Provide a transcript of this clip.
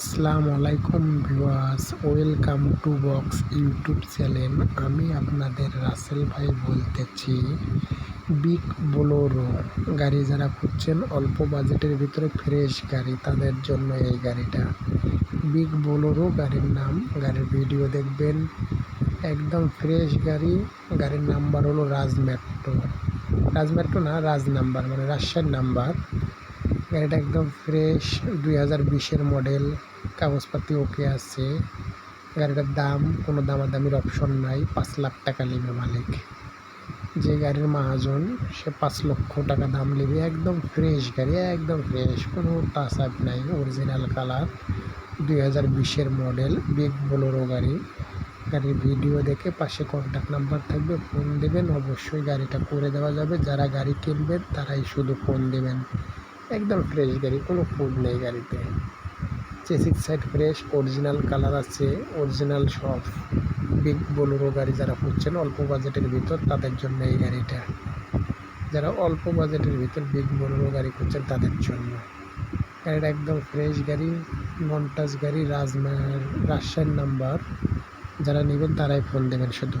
আসসালামু আলাইকুম viewers, welcome to box YouTube channel. আমি আপনাদের রাসেল ভাই বলতেছি, বিগ বোলোরো। গাড়ি যারা খুঁজছেন, অল্প বাজেটের ভিতরে ফ্রেশ গাড়ি, তাদের জন্য এই গাড়িটা। বিগ বোলোরো গাড়ির নাম, গাড়ির ভিডিও দেখবেন। একদম ফ্রেশ গাড়ি, গাড়ির নাম্বার হলো রাজ মেট্রো। রাজ মেট্রো না, রাজ নাম্বার মানে রাজশাহীর নাম্বার। গাড়িটা একদম ফ্রেশ দুই হাজার বিশের মডেল কাগজপাতি ওকে আছে। গাড়িটার দাম, কোনো দামাদামির অপশন নাই, পাঁচ লাখ টাকা নেবে মালিক। যে গাড়ির মাহাজন, সে পাঁচ লক্ষ টাকা দাম নেবে, একদম ফ্রেশ গাড়ি, একদম ফ্রেশ কোনো টাচ আপ নাই অরিজিনাল কালার দুই হাজার বিশের মডেল বিগ বোলোরো গাড়ি। গাড়ির ভিডিও দেখে পাশে কন্ট্যাক্ট নাম্বার থাকবে ফোন দেবেন, অবশ্যই গাড়িটা করে দেওয়া যাবে। যারা গাড়ি কিনবেন, তারাই শুধু ফোন দেবেন। একদম ফ্রেশ গাড়ি, কোনো ফুড নেই গাড়িতে। চেসিক সাইড ফ্রেশ অরিজিনাল কালার আছে অরিজিনাল সব। বিগ বোলোরো গাড়ি যারা খুঁজছেন, অল্প বাজেটের ভিতর তাদের জন্য এই গাড়িটা। যারা অল্প বাজেটের ভিতর বিগ বোলোরো গাড়ি খুঁজছেন, তাদের জন্য। গাড়িটা একদম ফ্রেশ গাড়ি নন টাচ গাড়ি রাজমা রাজশাহীর নাম্বার যারা নেবেন, তারাই ফোন দেবেন শুধু।